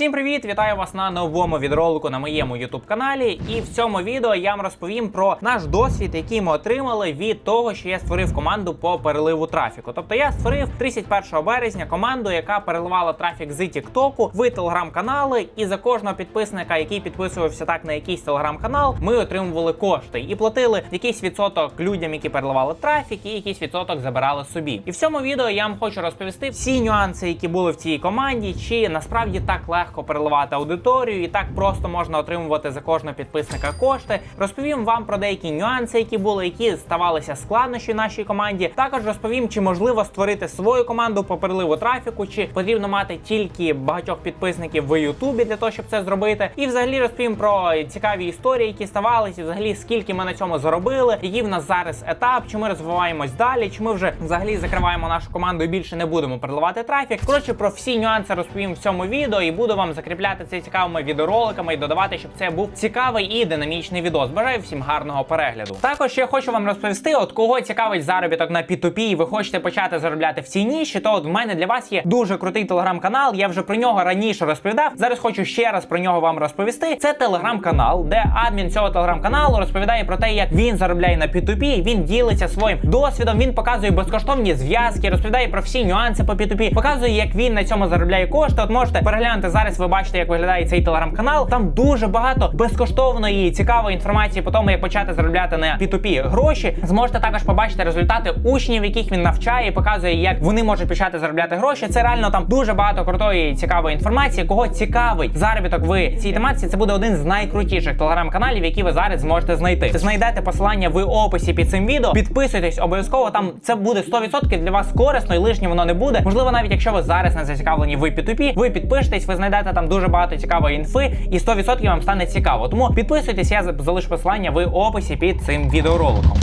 Всім привіт! Вітаю вас на новому відролику на моєму youtube каналі. І в цьому відео я вам розповім про наш досвід, який ми отримали від того, що я створив команду по переливу трафіку. Тобто я створив 31 березня команду, яка переливала трафік з TikTok в телеграм-канали. І за кожного підписника, який підписувався так на якийсь телеграм-канал, ми отримували кошти і платили якийсь відсоток людям, які переливали трафік, і якийсь відсоток забирали собі. І в цьому відео я вам хочу розповісти всі нюанси, які були в цій команді, чи насправді так легко переливати аудиторію, і так просто можна отримувати за кожного підписника кошти. Розповім вам про деякі нюанси, які були, які ставалися складнощі нашій команді. Також розповім, чи можливо створити свою команду по переливу трафіку, чи потрібно мати тільки багатьох підписників в Ютубі для того, щоб це зробити. І взагалі розповім про цікаві історії, які ставалися, взагалі скільки ми на цьому заробили, який в нас зараз етап, чи ми розвиваємось далі, чи ми вже взагалі закриваємо нашу команду і більше не будемо переливати трафік. Коротше, про всі нюанси розповім в цьому відео і буду вам закріпляти це цікавими відеороликами і додавати, щоб це був цікавий і динамічний відос. Бажаю всім гарного перегляду. Також я хочу вам розповісти, от кого цікавить заробіток на P2P і ви хочете почати заробляти в цій ніші, то от в мене для вас є дуже крутий телеграм-канал. Я вже про нього раніше розповідав. Зараз хочу ще раз про нього вам розповісти. Це телеграм-канал, де адмін цього телеграм-каналу розповідає про те, як він заробляє на P2P, Він ділиться своїм досвідом. Він показує безкоштовні зв'язки, розповідає про всі нюанси по P2P, показує, як він на цьому заробляє кошти. От можете переглянути зараз. Ви бачите, як виглядає цей телеграм-канал. Там дуже багато безкоштовної цікавої інформації по тому, як почати заробляти на P2P гроші. Зможете також побачити результати учнів, яких він навчає, і показує, як вони можуть почати заробляти гроші. Це реально там дуже багато крутої цікавої інформації. Кого цікавить заробіток в цій тематиці, це буде один з найкрутіших телеграм-каналів, які ви зараз зможете знайти. Знайдете посилання в описі під цим відео. Підписуйтесь обов'язково. Там це буде 100% для вас корисно і лишнє воно не буде. Можливо, навіть якщо ви зараз не зацікавлені в P2P, ви підпишетесь, ви знайдете там дуже багато цікавої інфи, і 100% вам стане цікаво. Тому підписуйтесь, я залишу посилання в описі під цим відеороликом.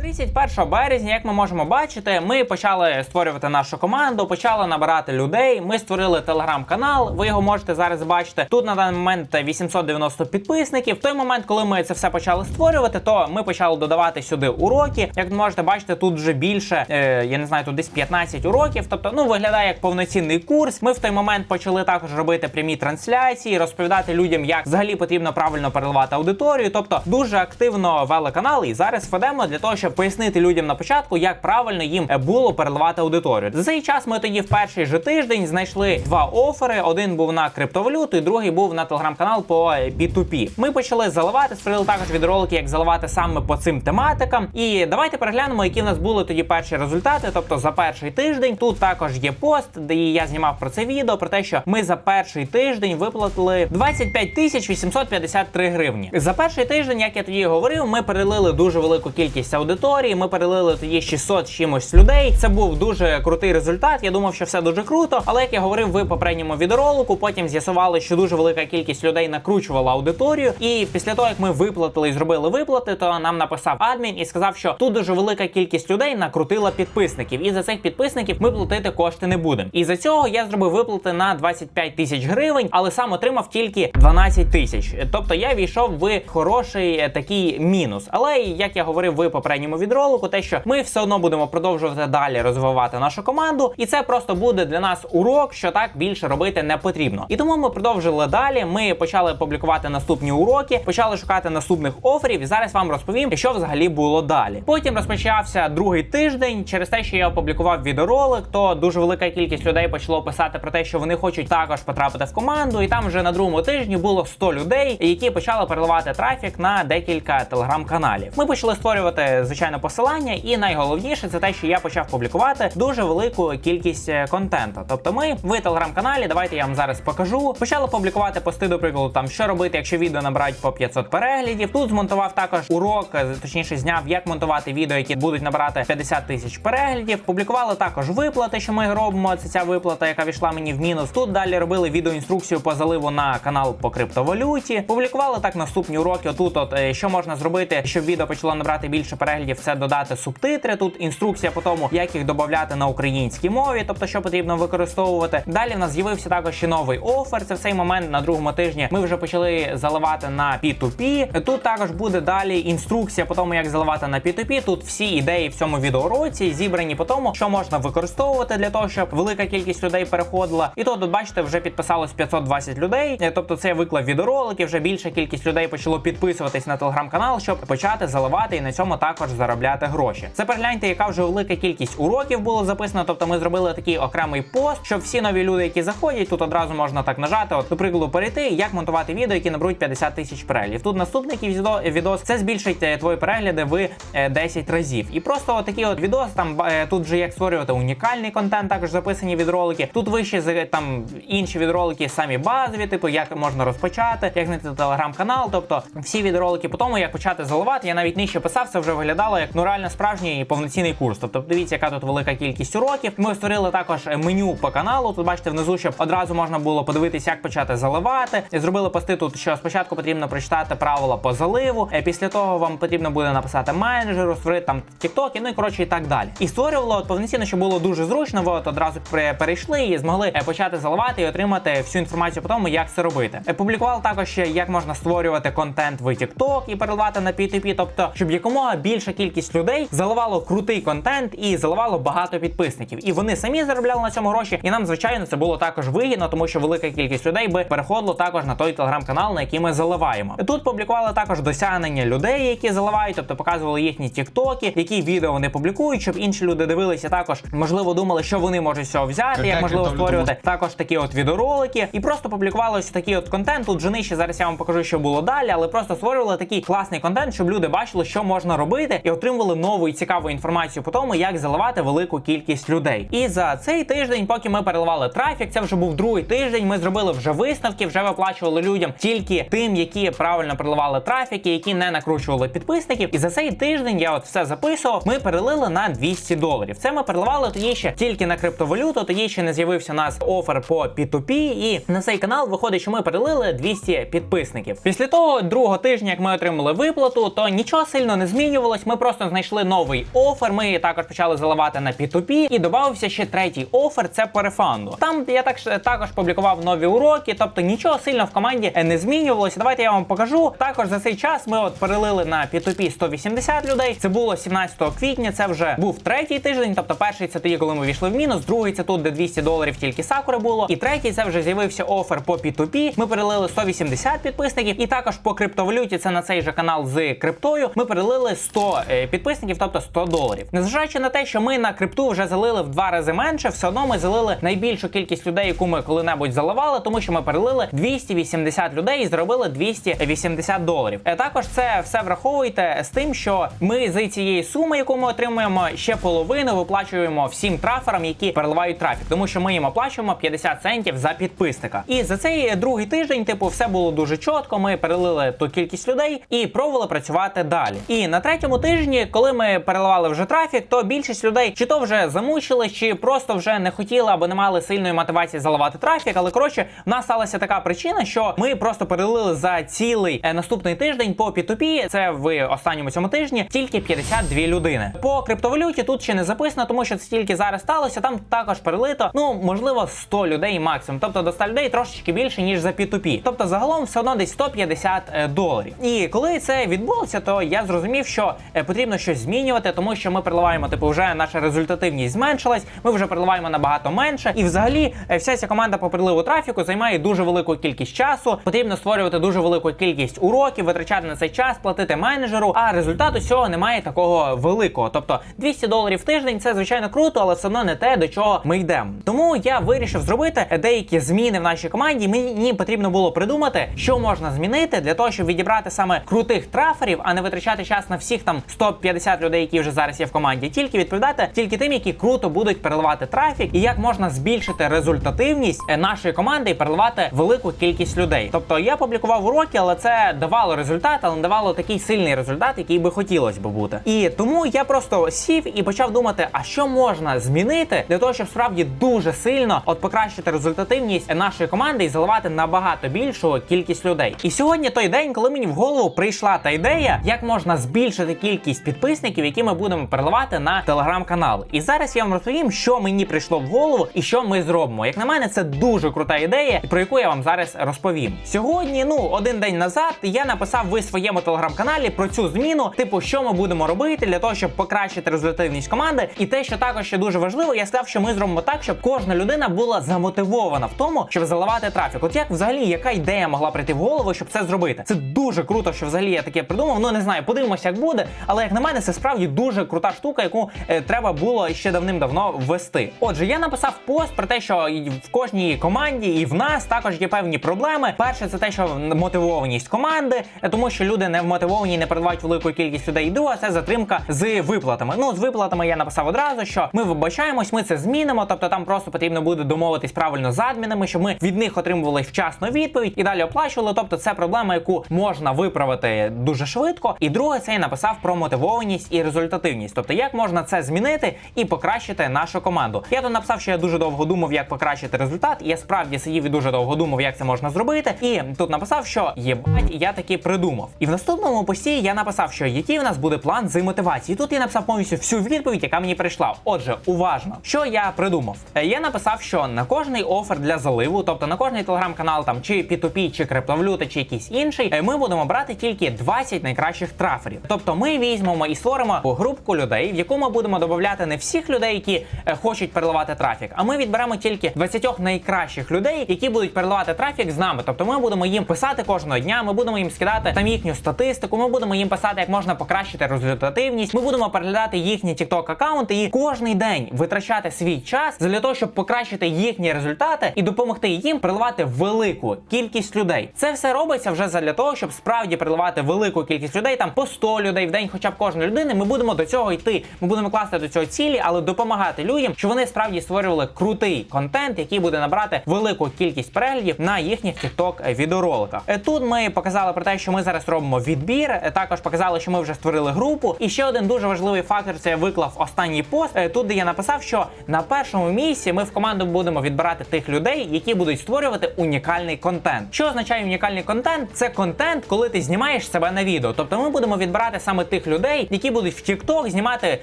31 березня, як ми можемо бачити, ми почали створювати нашу команду, почали набирати людей. Ми створили телеграм-канал. Ви його можете зараз бачити. Тут на даний момент 890 підписників. В той момент, коли ми це все почали створювати, то ми почали додавати сюди уроки. Як можете бачити, тут вже більше, е, я не знаю, тут десь 15 уроків. Тобто, ну виглядає як повноцінний курс. Ми в той момент почали також робити прямі трансляції, розповідати людям, як взагалі потрібно правильно переливати аудиторію. Тобто дуже активно вели канал і зараз ведемо для того, щоб пояснити людям на початку, як правильно їм е, було переливати аудиторію. За цей час ми тоді в перший же тиждень знайшли два офери. Один був на криптовалюту, і другий був на телеграм-канал по е, P2P. Ми почали заливати, створили також відеоролики, як заливати саме по цим тематикам. І давайте переглянемо, які в нас були тоді перші результати. Тобто за перший тиждень тут також є пост, де я знімав про це відео, про те, що ми за перший тиждень виплатили 25 тисяч 853 гривні. За перший тиждень, як я тоді говорив, ми перелили дуже велику кількість аудиторії. Ми перелили тоді 600 чимось людей. Це був дуже крутий результат. Я думав, що все дуже круто. Але як я говорив в попередньому відеоролику, потім з'ясували, що дуже велика кількість людей накручувала аудиторію. І після того, як ми виплатили і зробили виплати, то нам написав адмін і сказав, що тут дуже велика кількість людей накрутила підписників, і за цих підписників ми платити кошти не будемо. І за цього я зробив виплати на 25 тисяч гривень, але сам отримав тільки 12 тисяч. Тобто я війшов в хороший е, такий мінус. Але як я говорив в попередньому відеоролику, те, що ми все одно будемо продовжувати далі розвивати нашу команду, і це просто буде для нас урок, що так більше робити не потрібно. І тому ми продовжили далі. Ми почали публікувати наступні уроки, почали шукати наступних оферів. І зараз вам розповім, що взагалі було далі. Потім розпочався другий тиждень. Через те, що я опублікував відеоролик, то дуже велика кількість людей почало писати про те, що вони хочуть також потрапити в команду. І там вже на другому тижні було 100 людей, які почали переливати трафік на декілька телеграм-каналів. Ми почали створювати звичайно посилання, і найголовніше це те, що я почав публікувати дуже велику кількість е, контенту. Тобто, ми в телеграм-каналі, давайте я вам зараз покажу. Почали публікувати пости, до прикладу, там що робити, якщо відео набирають по 500 переглядів. Тут змонтував також урок, е, точніше зняв, як монтувати відео, які будуть набирати 50 тисяч переглядів. Публікували також виплати, що ми робимо. Це ця виплата, яка війшла мені в мінус. Тут далі робили відеоінструкцію по заливу на канал по криптовалюті. Публікували так наступні уроки. Отут, от е, що можна зробити, щоб відео почало набрати більше переглядів переглядів це додати субтитри. Тут інструкція по тому, як їх додати на українській мові, тобто що потрібно використовувати. Далі в нас з'явився також ще новий офер. Це в цей момент на другому тижні. Ми вже почали заливати на P2P. Тут також буде далі інструкція по тому, як заливати на P2P. Тут всі ідеї в цьому відеоуроці зібрані по тому, що можна використовувати для того, щоб велика кількість людей переходила. І то тут, бачите, вже підписалось 520 людей. Тобто, це я виклав відеоролики. Вже більша кількість людей почало підписуватись на телеграм-канал, щоб почати заливати і на цьому також заробляти гроші. Це перегляньте, яка вже велика кількість уроків було записано. Тобто, ми зробили такий окремий пост, щоб всі нові люди, які заходять, тут одразу можна так нажати. От, до прикладу, перейти, як монтувати відео, які наберуть 50 тисяч переглядів. Тут наступний відос це збільшить е, твої перегляди в е, 10 разів. І просто такий от відос, там е, тут вже як створювати унікальний контент, також записані відролики. Тут вище там інші відролики самі базові, типу як можна розпочати, як знайти телеграм-канал. Тобто всі відеоролики по тому, як почати заливати. Я навіть нижче писав, це вже виглядало як ну реально справжній повноцінний курс. Тобто, дивіться, яка тут велика кількість уроків. Ми створили також меню по каналу. Тут бачите внизу, щоб одразу можна було подивитися, як почати заливати. Зробили пости тут, що спочатку потрібно прочитати правила по заливу. е, Після того вам потрібно буде написати менеджеру, створити там тіктоки, ну і коротше і так далі. І створювало от повноцінно, щоб було дуже зручно. Ви от одразу перейшли і змогли е, почати заливати і отримати всю інформацію по тому, як це робити. Е, Публікували також, як можна створювати контент в TikTok і переливати на P2P, тобто, щоб якомога більша кількість людей заливало крутий контент і заливало багато підписників. І вони самі заробляли на цьому гроші. І нам, звичайно, це було також вигідно, тому що велика кількість людей би переходило також на той телеграм-канал, на який ми заливаємо. Тут публікували також досягнення людей, які заливають, тобто показували їхні тіктоки, які відео вони публікують, щоб інші люди дивилися також, можливо, думали, що вони можуть з цього взяти, як можливо створювати також такі от відеоролики, і просто публікували ось такий от контент. Тут же нижче зараз я вам покажу, що було далі, але просто створювали такий класний контент, щоб люди бачили, що можна робити, і отримували нову і цікаву інформацію по тому, як заливати велику кількість людей. І за цей тиждень, поки ми переливали трафік, це вже був другий тиждень. Ми зробили вже висновки, вже виплачували людям тільки тим, які правильно переливали трафік, і які не накручували підписників. І за цей тиждень я от все записував. Ми перелили на 200 доларів. Це ми переливали тоді ще тільки на криптовалюту. Тоді ще не з'явився у нас офер по P2P, і на цей канал виходить, що ми перелили 200 підписників. Після того другого тижня, як ми отримали виплату, то нічого сильно не змінювалось. Ми просто знайшли новий офер. Ми також почали заливати на P2P, і додався ще третій офер. Це по рефанду. Там я так також публікував нові уроки, тобто нічого сильно в команді не змінювалося. Давайте я вам покажу. Також за цей час ми от перелили на P2P 180 людей. Це було 17 квітня. Це вже був третій тиждень. Тобто, перший це тоді, коли ми війшли в мінус, другий це тут, де 200 доларів тільки сакури було. І третій це вже з'явився офер по P2P. Ми перелили 180 підписників. І також по криптовалюті, це на цей же канал з криптою. Ми перелили 100 е, підписників, тобто 100 доларів. Незважаючи на те, що ми на крипту вже залили в два рази менше, все одно ми залили найбільшу кількість людей, яку ми коли-небудь заливали, тому що ми перелили 280 людей і зробили 280 доларів. Е, також це все враховуйте з тим, що ми з цієї суми, яку ми отримуємо, ще половину виплачуємо всім траферам, які переливають трафік, тому що ми їм оплачуємо 50 центів за підписника. І за цей другий тиждень, типу, все було дуже чітко. Ми перелили ту кількість людей і пробували працювати далі. І на третьому тижні, коли ми переливали вже трафік, то більшість людей чи то вже замучились, чи просто вже не хотіли або не мали сильної мотивації заливати трафік. Але коротше, в нас сталася така причина, що ми просто перелили за цілий е, наступний тиждень по P2P, це в останньому цьому тижні, тільки 52 людини. По криптовалюті тут ще не записано, тому що це тільки зараз сталося. Там також перелито, ну можливо, 100 людей максимум. Тобто до 100 людей трошечки більше ніж за P2P. Тобто загалом все одно десь 150 е, доларів. І коли це відбулося, то я зрозумів, що е, потрібно щось змінювати, тому що ми переливаємо, типу, вже наша результативність зменшилась. Ми вже переливаємо набагато менше. І взагалі, е, вся ця команда по приливу трафіку займає дуже велику кількість часу. Потрібно створювати дуже велику кількість уроків, витрачати на цей час, платити менеджеру. А результату цього немає такого великого. Тобто 200 доларів в тиждень це звичайно круто, але все одно не те, до чого ми йдемо. Тому я вирішив зробити деякі зміни в нашій команді. Мені потрібно було придумати, що можна змінити для того, щоб відібрати саме крутих траферів, а не витрачати час на всіх там 150 людей, які вже зараз є в команді. Тільки відповідати тільки тим, які круто будуть переливати трафік, і як можна збільшити результативність е, нашої команди і переливати велику кількість людей. Тобто я публікував уроки, але це давало результат, але не давало такий сильний результат, який би хотілося би бути. І тому я просто сів і почав думати, а що можна змінити для того, щоб справді дуже сильно от покращити результативність нашої команди і заливати набагато більшу кількість людей. І сьогодні той день, коли мені в голову прийшла та ідея, як можна збільшити кількість кількість підписників, які ми будемо переливати на телеграм-канал. І зараз я вам розповім, що мені прийшло в голову і що ми зробимо. Як на мене, це дуже крута ідея, про яку я вам зараз розповім. Сьогодні, ну один день назад, я написав ви своєму телеграм-каналі про цю зміну, типу, що ми будемо робити для того, щоб покращити результативність команди. І те, що також ще дуже важливо, я сказав, що ми зробимо так, щоб кожна людина була замотивована в тому, щоб заливати трафік. От як взагалі яка ідея могла прийти в голову, щоб це зробити? Це дуже круто, що взагалі я таке придумав. Ну не знаю, подивимося, як буде. Але як на мене, це справді дуже крута штука, яку е, треба було ще давним-давно ввести. Отже, я написав пост про те, що в кожній команді і в нас також є певні проблеми. Перше, це те, що мотивованість команди, е, тому що люди не вмотивовані, не передавають велику кількість людей. І друга це затримка з виплатами. Ну з виплатами я написав одразу, що ми вибачаємось, ми це змінимо. Тобто там просто потрібно буде домовитись правильно з адмінами, щоб ми від них отримували вчасну відповідь і далі оплачували. Тобто, це проблема, яку можна виправити дуже швидко. І друге, це я написав про мотивованість і результативність. Тобто, як можна це змінити і покращити нашу команду. Я тут написав, що я дуже довго думав, як покращити результат. І я справді сидів і дуже довго думав, як це можна зробити. І тут написав, що єбать, я таки придумав. І в наступному пості я написав, що який в нас буде план з мотивації. Тут я написав повністю всю відповідь, яка мені прийшла. Отже, уважно, що я придумав. Е, Я написав, що на кожний офер для заливу, тобто на кожний телеграм-канал, там чи P2P, чи криптовалюта, чи якийсь інший, е, ми будемо брати тільки 20 найкращих траферів. Тобто ми візьмемо і створимо групку людей, в яку ми будемо додати не всіх людей, які е, хочуть переливати трафік, а ми відберемо тільки 20 найкращих людей, які будуть переливати трафік з нами. Тобто ми будемо їм писати кожного дня, ми будемо їм скидати там їхню статистику, ми будемо їм писати, як можна покращити результативність. Ми будемо переглядати їхні TikTok аккаунти і кожний день витрачати свій час для того, щоб покращити їхні результати і допомогти їм приливати велику кількість людей. Це все робиться вже задля того, щоб справді приливати велику кількість людей, там по 100 людей в день, хоча б кожної людини. Ми будемо до цього йти. Ми будемо класти до цього цілі, але допомагати людям, щоб вони справді створювали крутий контент, який буде набрати велику кількість переглядів на їхніх TikTok відеороликах. Е, Тут ми показали про те, що ми зараз робимо відбір. Е, Також показали, що ми вже створили групу. І ще один дуже важливий фактор це я виклав останній пост. е, Тут де я написав, що на першому місці ми в команду будемо відбирати тих людей, які будуть створювати унікальний контент. Що означає унікальний контент? Це контент, коли ти знімаєш себе на відео. Тобто ми будемо відбирати саме тих людей, які будуть в TikTok знімати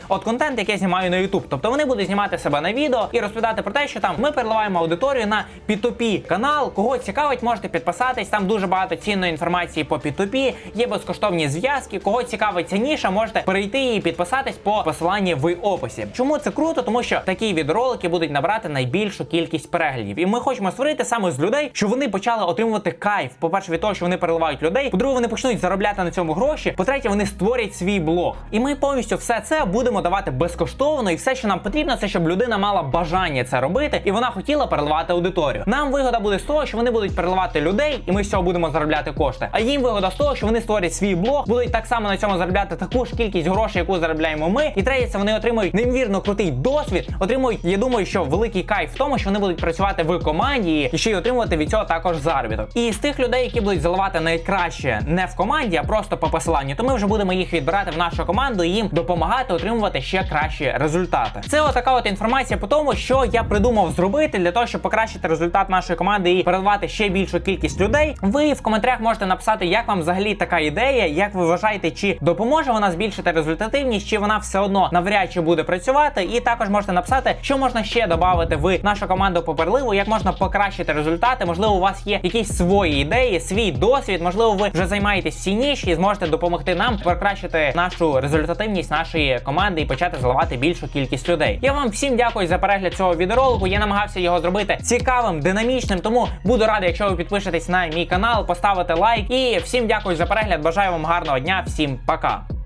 от контент, який я знімаю на YouTube. Тобто вони будуть знімати себе на відео і розповідати про те, що там ми переливаємо аудиторію на P2P канал. Кого цікавить, можете підписатись. Там дуже багато цінної інформації по P2P, є безкоштовні зв'язки. Кого цікавить ця ніша, можете перейти і підписатись по посиланні в описі. Чому це круто? Тому що такі відеоролики будуть набрати найбільшу кількість переглядів. І ми хочемо створити саме з людей, що вони почали отримувати кайф. По-перше, від того, що вони переливають людей. По-друге, вони почнуть заробляти на цьому гроші. По-третє, вони створять свій блог. І ми повністю все це будемо давати безкоштовно. І все, що нам потрібно, це щоб людина мала бажання це робити, і вона хотіла переливати аудиторію. Нам вигода буде з того, що вони будуть переливати людей, і ми з цього будемо заробляти кошти. А їм вигода з того, що вони створять свій блог, будуть так само на цьому заробляти таку ж кількість грошей, яку заробляємо ми. І третє, це вони отримують неймовірно крутий досвід. Отримують, я думаю, що великий кайф в тому, що вони будуть працювати в команді і ще й отримувати від цього також заробіток. І з тих людей, які будуть заливати найкраще не в команді, а просто по посиланню, то ми вже будемо їх відбирати в нашу команду і їм допомагати отримувати ще кращі результати. Це отака от інформація по тому, що я придумав зробити для того, щоб покращити результат нашої команди і передавати ще більшу кількість людей. Ви в коментарях можете написати, як вам взагалі така ідея, як ви вважаєте, чи допоможе вона збільшити результативність, чи вона все одно навряд чи буде працювати. І також можете написати, що можна ще додати в нашу команду по переливу, як можна покращити результати. Можливо, у вас є якісь свої ідеї, свій досвід. Можливо, ви вже займаєтесь в цій ніші і зможете допомогти нам покращити нашу результативність нашої команди і почати заливати більшу кількість людей. Я вам всім дякую за перегляд цього відеоролику. Я намагався його зробити цікавим, динамічним. Тому буду радий, якщо ви підпишетесь на мій канал, поставите лайк. І всім дякую за перегляд. Бажаю вам гарного дня. Всім пока.